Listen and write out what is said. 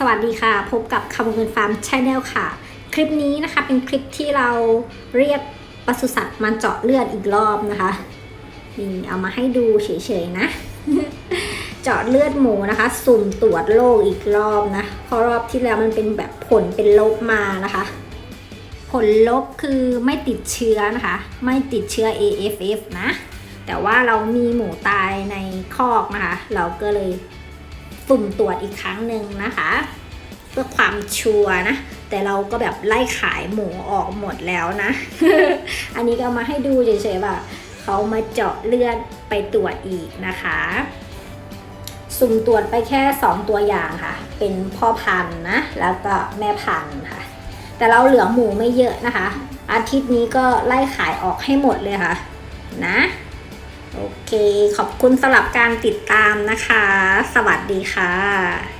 สวัสดีค่ะ พบกับคำเงินฟาร์มช n แนลค่ะ คลิปนี้นะคะเป็นคลิปที่เราเรียกปศุสัตว์มาเจาะเลือดอีกรอบนะคะนี่เอามาให้ดูเฉยๆนะ เจาะเลือดหมูนะคะ สุ่มตรวจโรคอีกรอบนะเพราะรอบที่แล้วมันเป็นแบบผลเป็นลบมานะคะ ผลลบคือไม่ติดเชื้อนะคะ ไม่ติดเชื้อ AFF นะ แต่ว่าเรามีหมูตายในคอกนะคะ เราก็เลย สุ่มตรวจอีกครั้งหนึ่งนะคะ เพื่อความชัวร์นะ แต่เราก็แบบไล่ขายหมูออกหมดแล้วนะ อันนี้ก็มาให้ดูเฉยๆว่าเขามาเจาะเลือดไปตรวจอีกนะคะ สุ่มตรวจไปแค่ 2 ตัวอย่างค่ะ เป็นพ่อพันธุ์นะ แล้วก็แม่พันธุ์ค่ะ แต่เราเหลือหมูไม่เยอะนะคะ อาทิตย์นี้ก็ไล่ขายออกให้หมดเลยค่ะ นะ เค ขอบคุณสำหรับการติดตามนะคะ สวัสดีค่ะ